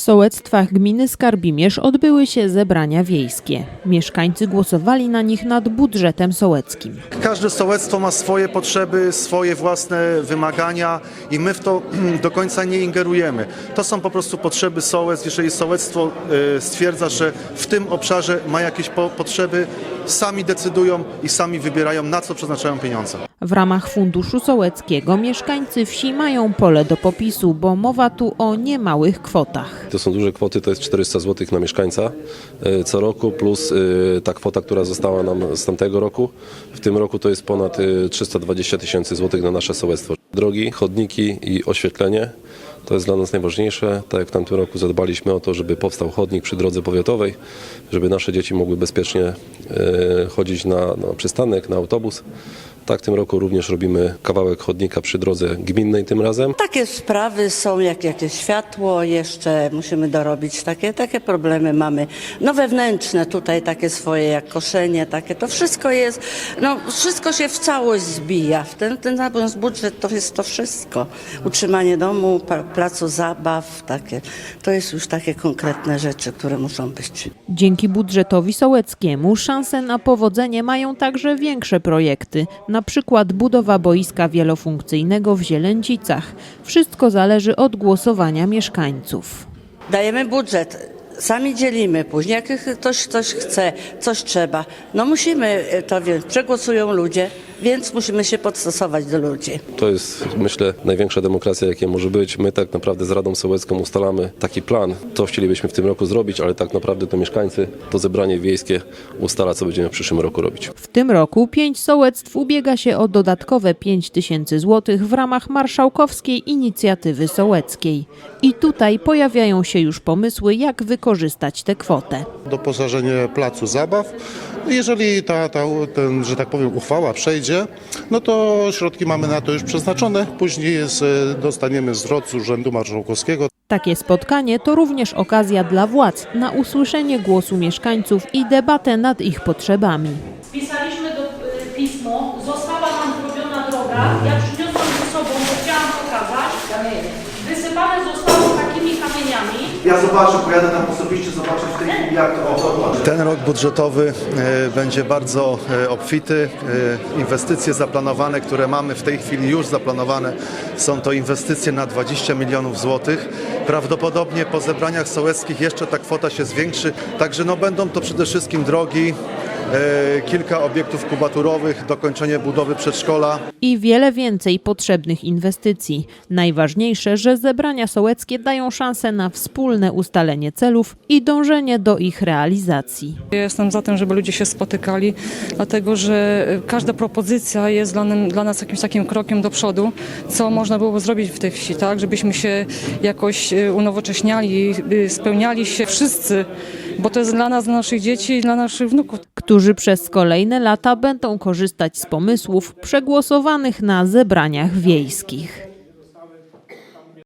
sołectwach gminy Skarbimierz odbyły się zebrania wiejskie. Mieszkańcy głosowali na nich nad budżetem sołeckim. Każde sołectwo ma swoje potrzeby, swoje własne wymagania i my w to do końca nie ingerujemy. To są po prostu potrzeby sołectw. Jeżeli sołectwo e, stwierdza, że w tym obszarze ma jakieś po- potrzeby, sami decydują i sami wybierają, na co przeznaczają pieniądze. W ramach funduszu sołeckiego mieszkańcy wsi mają pole do popisu, bo mowa tu o niemałych kwotach. To są duże kwoty, to jest 400 zł na mieszkańca e, co roku, plus e, ta kwota, która została nam z tamtego roku. W tym roku to jest ponad e, 320 tysięcy złotych na nasze sołectwo. Drogi, chodniki i oświetlenie. To jest dla nas najważniejsze. Tak jak w tamtym roku zadbaliśmy o to, żeby powstał chodnik przy drodze powiatowej, żeby nasze dzieci mogły bezpiecznie e, chodzić na, na przystanek, na autobus. Tak w tym roku również robimy kawałek chodnika przy drodze gminnej tym razem. Takie sprawy są, jak jakieś światło, jeszcze musimy dorobić takie, takie problemy mamy. No wewnętrzne tutaj takie swoje, jak koszenie, takie, to wszystko jest, no wszystko się w całość zbija. W ten, ten budżet to jest to wszystko. Utrzymanie domu, placu zabaw, takie. To jest już takie konkretne rzeczy, które muszą być. Dzięki budżetowi sołeckiemu szanse na powodzenie mają także większe projekty, na przykład budowa boiska wielofunkcyjnego w Zielęcicach. Wszystko zależy od głosowania mieszkańców. Dajemy budżet, sami dzielimy później, jak ktoś coś chce, coś trzeba. No musimy to wziąć, przegłosują ludzie, więc musimy się podstosować do ludzi. To jest, myślę, największa demokracja, jakie może być. My tak naprawdę z Radą Sołecką ustalamy taki plan, co chcielibyśmy w tym roku zrobić, ale tak naprawdę to mieszkańcy, to zebranie wiejskie ustala, co będziemy w przyszłym roku robić. W tym roku pięć sołectw ubiega się o dodatkowe 5 tysięcy złotych w ramach marszałkowskiej inicjatywy sołeckiej. I tutaj pojawiają się już pomysły, jak wykorzystać tę kwotę. doposażenie placu zabaw. Jeżeli ta, ta, ten, że tak powiem, uchwała przejdzie, no to środki mamy na to już przeznaczone. Później jest, e, dostaniemy zwrot z Urzędu Marszałkowskiego. Takie spotkanie to również okazja dla władz na usłyszenie głosu mieszkańców i debatę nad ich potrzebami. Spisaliśmy do, y, pismo, została nam zrobiona droga. Ja przyniosłam ze sobą, bo chciałam pokazać. Wysypane zostało takimi kamieniami. Ja zobaczę, pojadę tam osobiście, zobaczę w tej chwili jak to Ten rok budżetowy e, będzie bardzo e, obfity. E, inwestycje zaplanowane, które mamy w tej chwili już zaplanowane, są to inwestycje na 20 milionów złotych. Prawdopodobnie po zebraniach sołeckich jeszcze ta kwota się zwiększy, także no będą to przede wszystkim drogi, kilka obiektów kubaturowych, dokończenie budowy przedszkola. I wiele więcej potrzebnych inwestycji. Najważniejsze, że zebrania sołeckie dają szansę na wspólne ustalenie celów i dążenie do ich realizacji. Ja jestem za tym, żeby ludzie się spotykali, dlatego że każda propozycja jest dla, nam, dla nas jakimś takim krokiem do przodu, co można było zrobić w tej wsi, tak, żebyśmy się jakoś e, unowocześniali, e, spełniali się wszyscy, bo to jest dla nas, dla naszych dzieci i dla naszych wnuków. którzy przez kolejne lata będą korzystać z pomysłów przegłosowanych na zebraniach wiejskich.